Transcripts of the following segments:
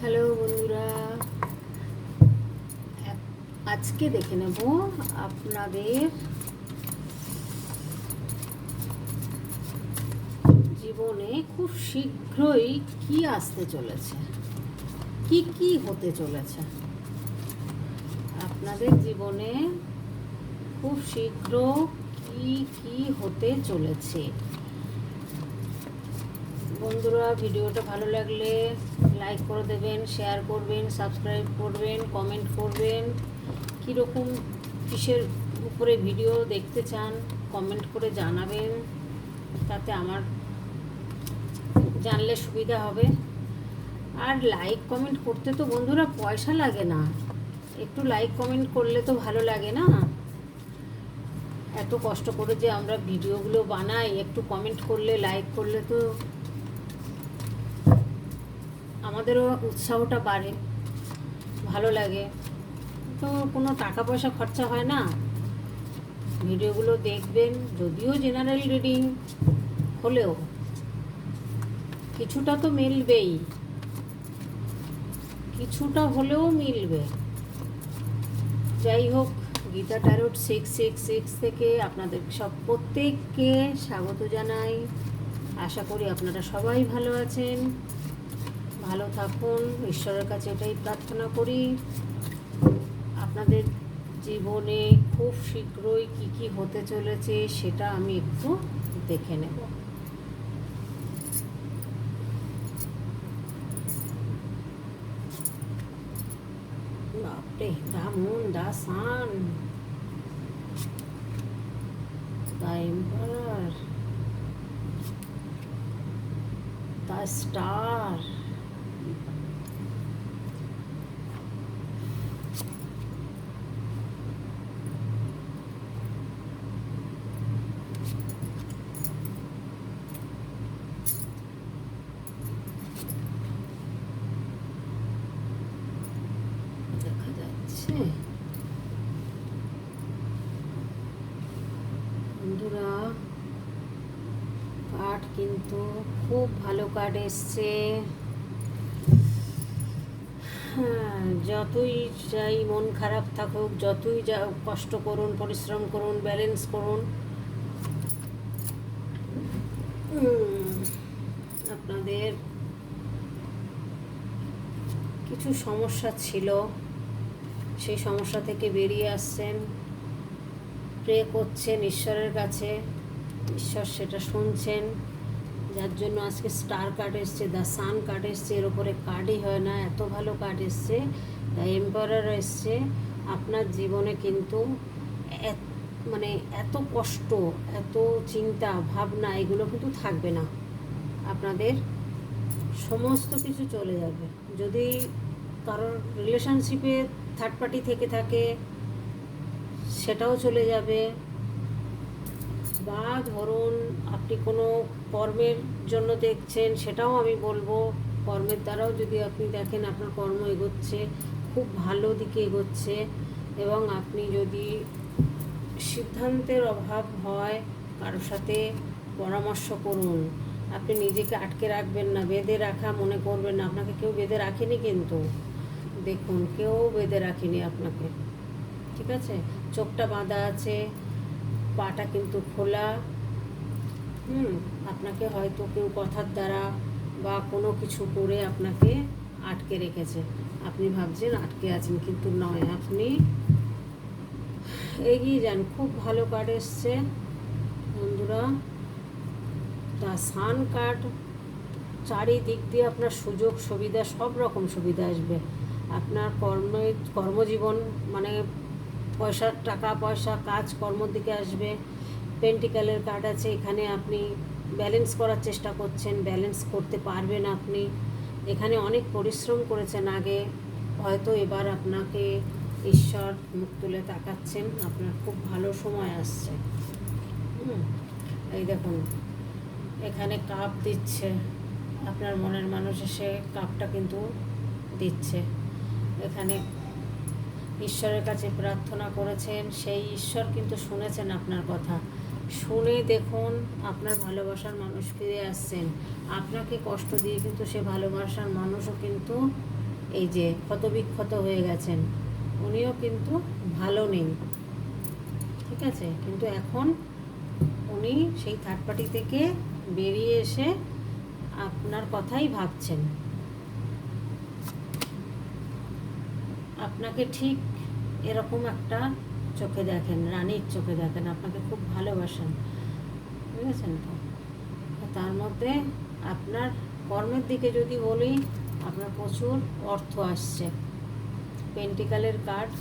Hello বন্ধুরা। আজকে দেখে নেব আপনাদের জীবনে খুব শীঘ্রই কি আসতে চলেছে, কি কি হতে চলেছে। আপনাদের জীবনে খুব শীঘ্র কি কি হতে চলেছে বন্ধুরা, ভিডিওটা ভালো লাগলে লাইক করে দেবেন শেয়ার করবেন সাবস্ক্রাইব করবেন কমেন্ট করবেন। কীরকম কিসের উপরে ভিডিও দেখতে চান কমেন্ট করে জানাবেন। তাতে আমার জানলে সুবিধা হবে। আর লাইক কমেন্ট করতে তো বন্ধুরা পয়সা লাগে না। একটু লাইক কমেন্ট করলে তো ভালো লাগে না? এত কষ্ট করে যে আমরা ভিডিওগুলো বানাই, একটু কমেন্ট করলে লাইক করলে তো আমাদেরও উৎসাহটা বাড়ে, ভালো লাগে। তো কোনো টাকা পয়সা খরচা হয় না। ভিডিওগুলো দেখবেন, যদিও জেনারেল রিডিং হলেও। কিছুটা তো মিলবেই। কিছুটা হলেও মিলবে। যাই হোক, Gita tarot six six six থেকে আপনাদের সব প্রত্যেককে স্বাগত জানাই। আশা করি আপনারা সবাই ভালো আছেন। ভালো থাকুন, ঈশ্বরের কাছে এটাই প্রার্থনা করি। আপনাদের জীবনে খুব শীঘ্রই কি কি হতে চলেছে সেটা আমি একটু দেখে নেব। বাপরে the moon the San star দেখা যাচ্ছে বন্ধুরা কার্ড কিন্তু খুব ভালো কার্ড এসছে। হ্যাঁ যতই যাই মন খারাপ থাকুক, যতই যা কষ্ট করুন, পরিশ্রম করুন ব্যালেন্স করুন। আপনাদের কিছু সমস্যা ছিল। সেই সমস্যা থেকে বেরিয়ে আসছেন। প্রে করছেন ঈশ্বরের কাছে। ঈশ্বর সেটা শুনছেন। যার জন্য আজকে স্টার কার্ড এসছে, দ্য সান কার্ড এসছে। এর ওপরে কার্ডই হয় না, এত ভালো কার্ড এসছে। দ্য এম্পায়ার এসছে। আপনার জীবনে কিন্তু মানে এত কষ্ট, এত চিন্তা, ভাবনা, এগুলো কিন্তু থাকবে না। আপনাদের সমস্ত কিছু চলে যাবে। যদি কারোর রিলেশনশিপে থার্ড পার্টি থেকে থাকে, সেটাও চলে যাবে। বা ধরুন আপনি কোনো কর্মের জন্য দেখছেন, সেটাও আমি বলব। কর্মের দ্বারাও যদি আপনি দেখেন আপনার কর্ম এগোচ্ছে, খুব ভালো দিকে এগোচ্ছে, এবং আপনি যদি সিদ্ধান্তের অভাব হয় কারোর সাথে পরামর্শ করুন, আপনি নিজেকে আটকে রাখবেন না, বেঁধে রাখা মনে করবেন না। আপনাকে কেউ বেঁধে রাখেনি কিন্তু। দেখুন, কেউ বেঁধে রাখেনি আপনাকে। ঠিক আছে? চোখটা বাঁধা আছে, পাটা কিন্তু খোলা। হুম, আপনাকে হয়তো কেউ কথার দ্বারা বা কোনো কিছু করে আপনাকে আটকে রেখেছে। আপনি ভাবছেন আটকে আছেন, কিন্তু নয়। আপনি এগিয়ে যান, খুব ভালো কার্ড এসছে। বন্ধুরা, তা সান কার্ড চারিদিক দিয়ে আপনার সুযোগ সুবিধা সব রকম সুবিধা আসবে। আপনার কর্ম, কর্মজীবন মানে পয়সার টাকা, পয়সা, কাজ, কর্মর দিকে আসবে। পেন্টিক্যালের কার্ড আছে, এখানে আপনি ব্যালেন্স করার চেষ্টা করছেন ব্যালেন্স করতে পারবেন আপনি। এখানে অনেক পরিশ্রম করেছেন আগে, হয়তো এবার আপনাকে ঈশ্বর মুখ তুলে তাকাচ্ছেন। আপনার খুব ভালো সময় আসছে। এই দেখুন, এখানে কাপ দিচ্ছে। আপনার মনের মানুষ এসে কাপটা কিন্তু দিচ্ছে। এখানে ঈশ্বরের কাছে প্রার্থনা করেছেন, সেই ঈশ্বর কিন্তু শুনেছেন আপনার কথা। শুনে দেখুন আপনার ভালোবাসার মানুষ ফিরে আসছেন। আপনাকে কষ্ট দিয়ে কিন্তু সে ভালোবাসার মানুষও কিন্তু এই যে ক্ষতবিক্ষত হয়ে গেছেন। উনিও কিন্তু ভালো নেই। ঠিক আছে? কিন্তু এখন উনি সেই থার্ড পার্টি থেকে বেরিয়ে এসে আপনার কথাই ভাবছেন। আপনাকে ঠিক এরকম একটা চোখে দেখেন, রানীর চোখে দেখেন, আপনাকে খুব ভালোবাসেন। বুঝেছেন তো? তার মধ্যে আপনার কর্মের দিকে যদি বলি, আপনার প্রচুর অর্থ আসছে। পেন্টিকালের কার্ড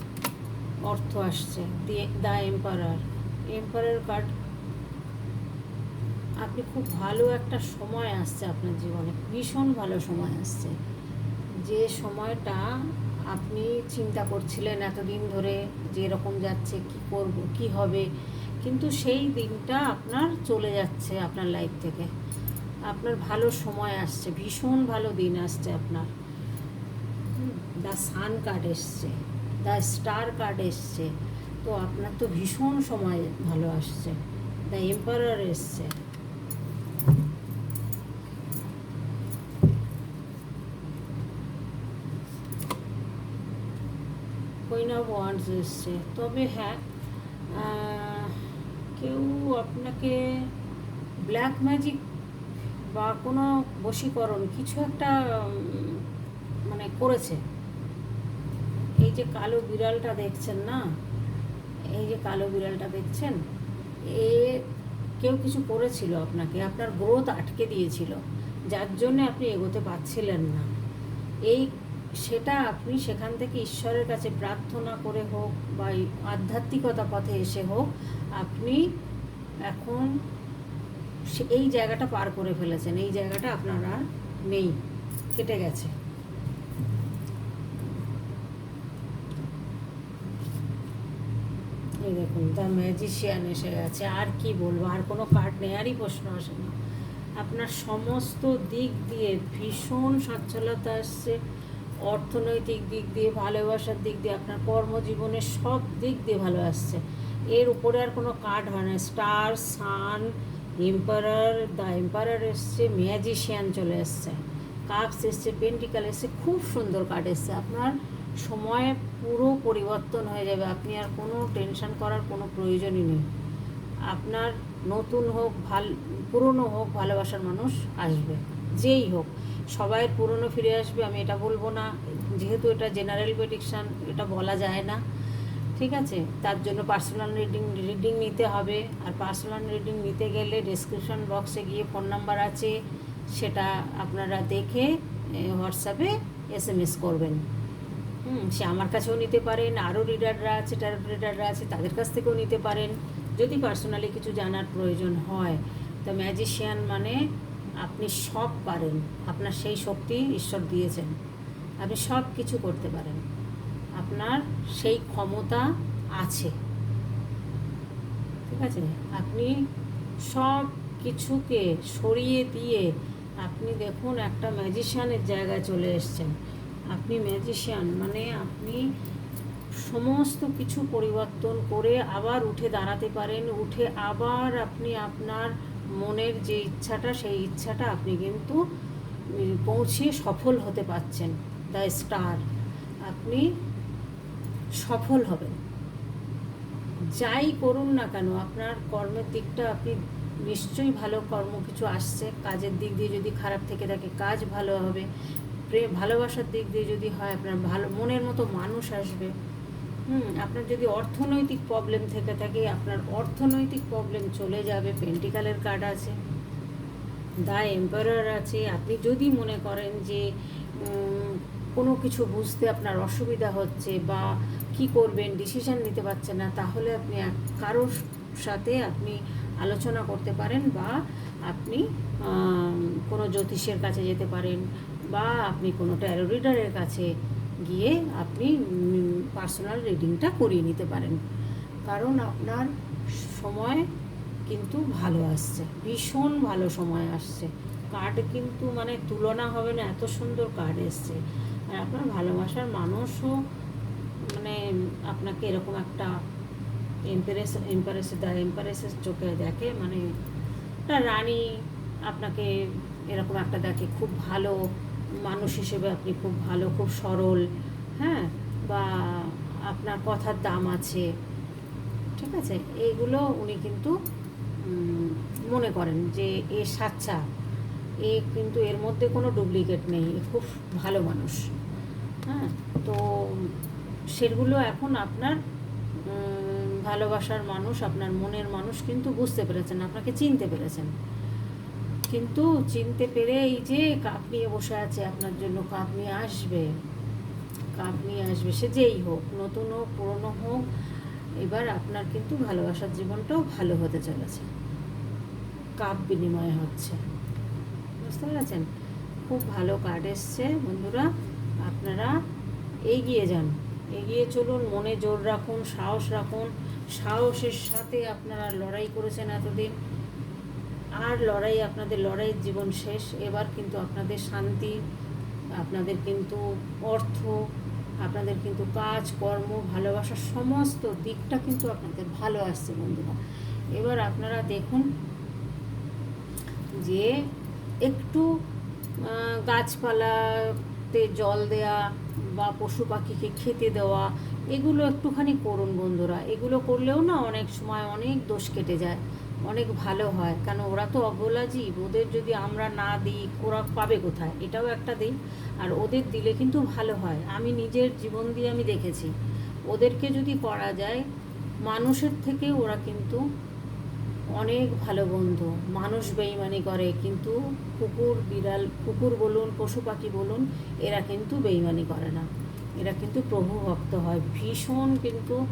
অর্থ আসছে, দিয়ে এম্পারার এম্পারার কার্ড আপনি খুব ভালো একটা সময় আসছে আপনার জীবনে, ভীষণ ভালো সময় আসছে। যে সময়টা আপনি চিন্তা করছিলেন এতদিন ধরে যে এরকম যাচ্ছে, কি করব, কি হবে? কিন্তু সেই দিনটা আপনার চলে যাচ্ছে আপনার লাইফ থেকে। আপনার ভালো সময় আসছে, ভীষণ ভালো দিন আসছে আপনার। দ্য সান কার্ড এসছে দ্য স্টার কার্ড এসছে। তো আপনার তো ভীষণ সময় ভালো আসছে। দ্য এম্পারার এসছে। অফ ওয়ান্ডস এসছে তবে হ্যাঁ কেউ আপনাকে ব্ল্যাক ম্যাজিক বা কোনো বশীকরণ কিছু একটা মানে করেছে। এই যে কালো বিড়ালটা দেখছেন না? এই যে কালো বিড়ালটা দেখছেন? এ কেউ কিছু করেছিল আপনাকে? আপনার গ্রোথ আটকে দিয়েছিল। যার জন্য আপনি এগোতে পারছিলেন না। এই সেটা আপনি সেখান থেকে ঈশ্বরের কাছে প্রার্থনা করে হোক বা আধ্যাত্মিকতা পথে এসে হোক, আপনি এখন এই জায়গাটা পার করে ফেলেছেন। এই জায়গাটা আপনার আর নেই, কেটে গেছে। এই দেখুন দ্য ম্যাজিশিয়ান এসে গেছে। আর কি বলব, আর কোনো কার্ড নেয়ারই প্রশ্ন আসে না। আপনার সমস্ত দিক দিয়ে ভীষণ সচ্ছলতা আসছে। অর্থনৈতিক দিক দিয়ে, ভালোবাসার দিক দিয়ে, আপনার কর্মজীবনের সব দিক দিয়ে ভালো আসছে। এর উপরে আর কোনো কার্ড হয় না। Star, sun, emperor the emperor এসছে, ম্যাজিশিয়ান চলে এসছে। কাপস এসছে, পেন্টিকাল এসছে, খুব সুন্দর কার্ড এসছে। আপনার সময় পুরো পরিবর্তন হয়ে যাবে। আপনি আর কোনো টেনশন করার কোনো প্রয়োজনই নেই। আপনার নতুন হোক, ভালো, পুরনো হোক, ভালোবাসার মানুষ আসবে। যেই হোক। সবাই পুরনো ফিরে আসবে, আমি এটা বলব না। যেহেতু এটা জেনারেল প্রেডিকশান এটা বলা যায় না। ঠিক আছে? তার জন্য পার্সোনাল রিডিং রিডিং নিতে হবে। আর পার্সোনাল রিডিং নিতে গেলে ডেসক্রিপশন বক্সে গিয়ে ফোন নাম্বার আছে। সেটা আপনারা দেখে হোয়াটসঅ্যাপে এস এম এস করবেন। হুম, সে আমার কাছেও নিতে পারেন। আরও রিডাররা আছে ট্যারোট রিডাররা আছে, তাদের কাছ থেকেও নিতে পারেন। যদি পার্সোনালি কিছু জানার প্রয়োজন হয়। তো ম্যাজিশিয়ান মানে আপনি সব পারেন। আপনার সেই শক্তি ঈশ্বর দিয়েছেন। আপনি সব কিছু করতে পারেন। আপনার সেই ক্ষমতা আছে। ঠিক আছে? আপনি সব কিছুকে সরিয়ে দিয়ে আপনি দেখুন একটা ম্যাজিশিয়ানের জায়গায় চলে এসছেন। আপনি ম্যাজিশিয়ান মানে আপনি সমস্ত কিছু পরিবর্তন করে আবার উঠে দাঁড়াতে পারেন। উঠে আবার আপনি আপনার মনের যে ইচ্ছাটা, সেই ইচ্ছাটা আপনি কিন্তু পৌঁছিয়ে সফল হতে পারছেন দ্য স্টার আপনি সফল হবেন। যাই করুন না কেন, আপনার কর্মের দিকটা আপনি নিশ্চয়ই ভালো কর্ম কিছু আসছে, কাজের দিক দিয়ে যদি খারাপ থেকে থাকে, কাজ ভালো হবে, প্রেম, ভালোবাসার দিক দিয়ে যদি হয়, আপনার ভালো, মনের মতো মানুষ আসবে। হুম, আপনার যদি অর্থনৈতিক প্রবলেম থেকে থাকে, আপনার অর্থনৈতিক প্রবলেম চলে যাবে পেন্টিকালের কার্ড আছে দা এম্পারার আছে। আপনি যদি মনে করেন যে কোনো কিছু বুঝতে আপনার অসুবিধা হচ্ছে বা কি করবেন ডিসিশন নিতে পারছেন না, তাহলে আপনি কারোর সাথে আপনি আলোচনা করতে পারেন বা আপনি কোনো জ্যোতিষের কাছে যেতে পারেন বা আপনি কোনো ট্যারো রিডারের কাছে গিয়ে আপনি পার্সোনাল রিডিংটা করিয়ে নিতে পারেন। কারণ আপনার সময় কিন্তু ভালো আসছে, ভীষণ ভালো সময় আসছে। কার্ড কিন্তু মানে তুলনা হবে না, এত সুন্দর কার্ড এসছে। আর আপনার ভালোবাসার মানুষও মানে আপনাকে এরকম একটা এম্পারেস এম্পারেস এম্পারেসের চোখে দেখে মানে একটা রানী আপনাকে এরকম একটা দেখে, খুব ভালো মানুষ হিসেবে আপনি খুব ভালো, খুব সরল হ্যাঁ? বা আপনার কথার দাম আছে। ঠিক আছে? এইগুলো উনি কিন্তু মনে করেন যে এ সাচ্চা। এ কিন্তু এর মধ্যে কোনো ডুপ্লিকেট নেই। খুব ভালো মানুষ। হ্যাঁ? তো সেগুলো এখন আপনার ভালোবাসার মানুষ, আপনার মনের মানুষ কিন্তু বুঝতে পেরেছেন, আপনাকে চিনতে পেরেছেন। কিন্তু চিনতে পেরে এই যে কাপ নিয়ে বসে আছে আপনার জন্য, কাপ নিয়ে আসবে, কাপ নিয়ে আসবে, সে যেই হোক, নতুন হোক, পুরনো হোক, এবার আপনার কিন্তু ভালোবাসার জীবনটাও ভালো হতে চলেছে। কাপ বিনিময় হচ্ছে। বুঝতে পেরেছেন? খুব ভালো কার্ড এসছে, বন্ধুরা, আপনারা এগিয়ে যান। এগিয়ে চলুন, মনে জোর রাখুন, সাহস রাখুন। সাহসের সাথে আপনারা লড়াই করেছেন এতদিন। আর লড়াই আপনাদের লড়াইয়ের জীবন শেষ। এবার কিন্তু আপনাদের শান্তি, আপনাদের কিন্তু অর্থ, আপনাদের কিন্তু কাজ, কর্ম ভালোবাসার সমস্ত দিকটা কিন্তু আপনাদের ভালো আসছে বন্ধুরা। এবার আপনারা দেখুন যে একটু গাছপালাতে জল দেয়া বা পশু পাখিকে খেতে দেওয়া, এগুলো একটুখানি করুন বন্ধুরা। এগুলো করলেও না অনেক সময় অনেক দোষ কেটে যায়। অনেক ভালো হয়। কেন ওরা তো অবলা জীব, ওদের যদি আমরা না দিই, ওরা পাবে কোথায়? এটাও একটা দিই আর ওদের দিলে কিন্তু ভালো হয়। আমি নিজের জীবন দিয়ে আমি দেখেছি, ওদেরকে যদি করা যায়, মানুষের থেকে ওরা কিন্তু অনেক ভালো বন্ধু। মানুষ বেইমানি করে, কিন্তু কুকুর, বিড়াল, কুকুর বলুন, পশু পাখি বলুন, এরা কিন্তু বেইমানি করে না। এরা কিন্তু প্রভু ভক্ত হয়। ভীষণ কিন্তু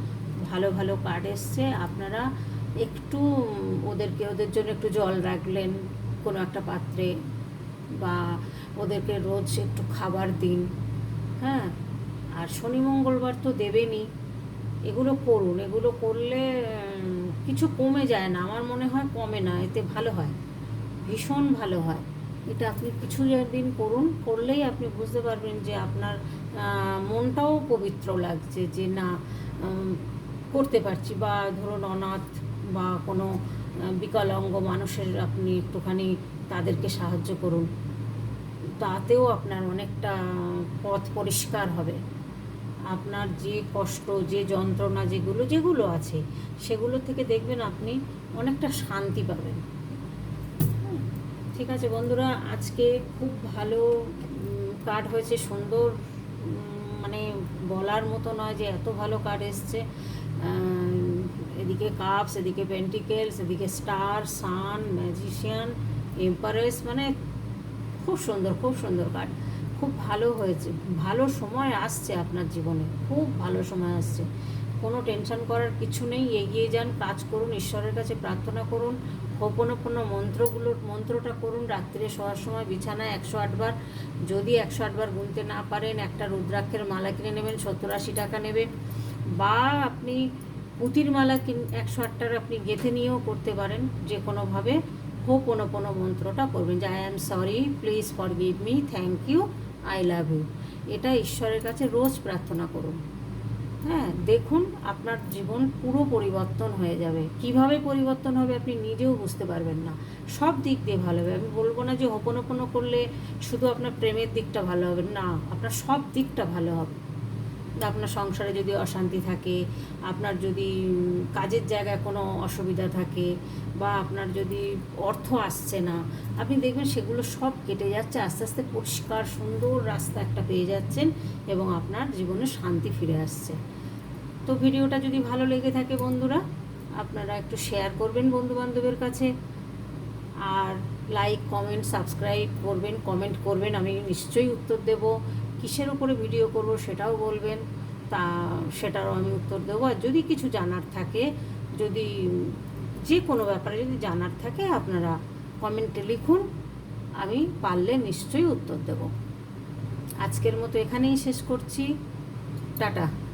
ভালো ভালো কার্ড এসছে। আপনারা একটু ওদেরকে, ওদের জন্য একটু জল রাখলেন কোনো একটা পাত্রে বা ওদেরকে রোজ একটু খাবার দিন হ্যাঁ? আর শনি মঙ্গলবার তো দেবেনই। এগুলো করুন, এগুলো করলে কিছু কমে যায় না, আমার মনে হয় কমে না, এতে ভালো হয়। ভীষণ ভালো হয়। এটা আপনি কিছু দিন করুন, করলেই আপনি বুঝতে পারবেন যে আপনার মনটাও পবিত্র লাগছে যে না করতে পারছি বা ধরুন অনাথ বা কোনো বিকলাঙ্গ মানুষের আপনি একটুখানি তাদেরকে সাহায্য করুন। তাতেও আপনার অনেকটা পথ পরিষ্কার হবে। আপনার যে কষ্ট, যে যন্ত্রণা যেগুলো যেগুলো আছে, সেগুলো থেকে দেখবেন আপনি অনেকটা শান্তি পাবেন। ঠিক আছে বন্ধুরা, আজকে খুব ভালো কার্ড হয়েছে, সুন্দর মানে বলার মতো নয় যে এত ভালো কার্ড এসছে। এদিকে কাপস এদিকে পেন্টিকেলস এদিকে স্টার সান ম্যাজিশিয়ান এম্পারেস মানে খুব সুন্দর খুব সুন্দর কার্ড খুব ভালো হয়েছে। ভালো সময় আসছে আপনার জীবনে। খুব ভালো সময় আসছে। কোনো টেনশন করার কিছু নেই। এগিয়ে যান, কাজ করুন, ঈশ্বরের কাছে প্রার্থনা করুন হোপনোপন্ন মন্ত্রগুলোর মন্ত্রটা করুন, রাত্রে শোয়ার সময় বিছানায় একশো আটবার যদি একশো আটবার গুনতে না পারেন, একটা রুদ্রাক্ষের মালা কিনে নেবেন, সত্তর আশি টাকা নেবেন বা আপনি পুঁতির মালা কিন একশো আটটার আপনি গেঁথে নিয়েও করতে পারেন, যে কোনোভাবে হোক কোনো কোনো মন্ত্রটা করবেন যে I am sorry please forgive me thank you I love you এটা ঈশ্বরের কাছে রোজ প্রার্থনা করুন। হ্যাঁ দেখুন আপনার জীবন পুরো পরিবর্তন হয়ে যাবে। কীভাবে পরিবর্তন হবে আপনি নিজেও বুঝতে পারবেন না। সব দিক দিয়ে ভালো হবে। আমি বলব না যে হোপনোপনো করলে শুধু আপনার প্রেমের দিকটা ভালো হবে। না, আপনার সব দিকটা ভালো হবে। আপনার সংসারে যদি অশান্তি থাকে, আপনার যদি কাজের জায়গায় কোনো অসুবিধা থাকে বা আপনার যদি অর্থ আসছে না, আপনি দেখবেন সেগুলো সব কেটে যাচ্ছে, আস্তে আস্তে পরিষ্কার সুন্দর রাস্তা একটা পেয়ে যাচ্ছেন এবং আপনার জীবনে শান্তি ফিরে আসছে। তো ভিডিওটা যদি ভালো লেগে থাকে বন্ধুরা, আপনারা একটু শেয়ার করবেন বন্ধু বান্ধবের কাছে আর লাইক কমেন্ট সাবস্ক্রাইব করবেন কমেন্ট করবেন, আমি নিশ্চয়ই উত্তর দেব। কিসের উপরে ভিডিও করব সেটাও বলবেন, তা সেটারও আমি উত্তর দেবো। আর যদি কিছু জানার থাকে, যদি যে কোনো ব্যাপারে যদি জানার থাকে, আপনারা কমেন্টে লিখুন, আমি পারলে নিশ্চয়ই উত্তর দেব। আজকের মতো এখানেই শেষ করছি। টাটা।